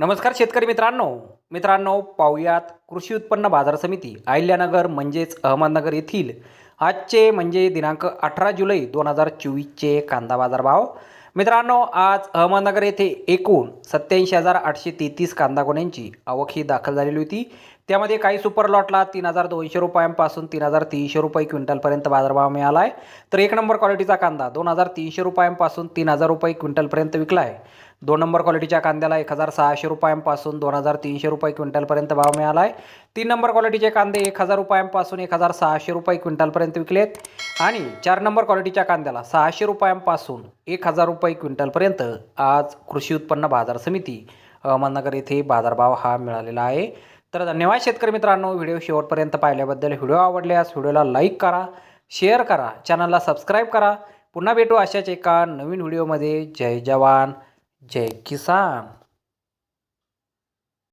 नमस्कार शेतकरी मित्रांनो. मित्रांनो पाहुयात कृषी उत्पन्न बाजार समिती अहिल्यानगर म्हणजेच अहमदनगर येथील आजचे म्हणजे दिनांक अठरा जुलै दोन हजार चोवीसचे कांदा बाजार भाव मित्रांनो आज अहमदनगर येथे एकूण सत्याऐंशी हजार आठशे तेहतीस कांदा गोण्यांची आवक ही दाखल झालेली होती. त्यामध्ये काही सुपर लॉटला तीन हजार दोनशे रुपयांपासून तीन हजार तीनशे रुपये क्विंटलपर्यंत बाजारभाव मिळाला आहे तर एक नंबर क्वालिटीचा कांदा दोन हजार तीनशे रुपयांपासून तीन हजार रुपये क्विंटलपर्यंत विकला आहे दोन नंबर क्वालिटीच्या कांद्याला एक हजार सहाशे रुपयांपासून दोन हजार तीनशे रुपये क्विंटलपर्यंत भाव मिळाला आहे तीन नंबर क्वालिटीचे कांदे एक हजार रुपयांपासून एक हजार सहाशे रुपये क्विंटलपर्यंत विकलेत. आणि चार नंबर क्वालिटीच्या कांद्याला सहाशे रुपयांपासून एक हजार रुपये क्विंटलपर्यंत आज कृषी उत्पन्न बाजार समिती अहमदनगर येथे बाजारभाव हा मिळालेला आहे. तर धन्यवाद शेतकरी मित्रांनो व्हिडिओ शेवटपर्यंत पाहिल्याबद्दल व्हिडिओ आवडल्यास व्हिडिओला लाईक करा शेअर करा चॅनलला सबस्क्राईब करा. पुन्हा भेटू अशाच एका नवीन व्हिडिओमध्ये. जय जवान. जय किसान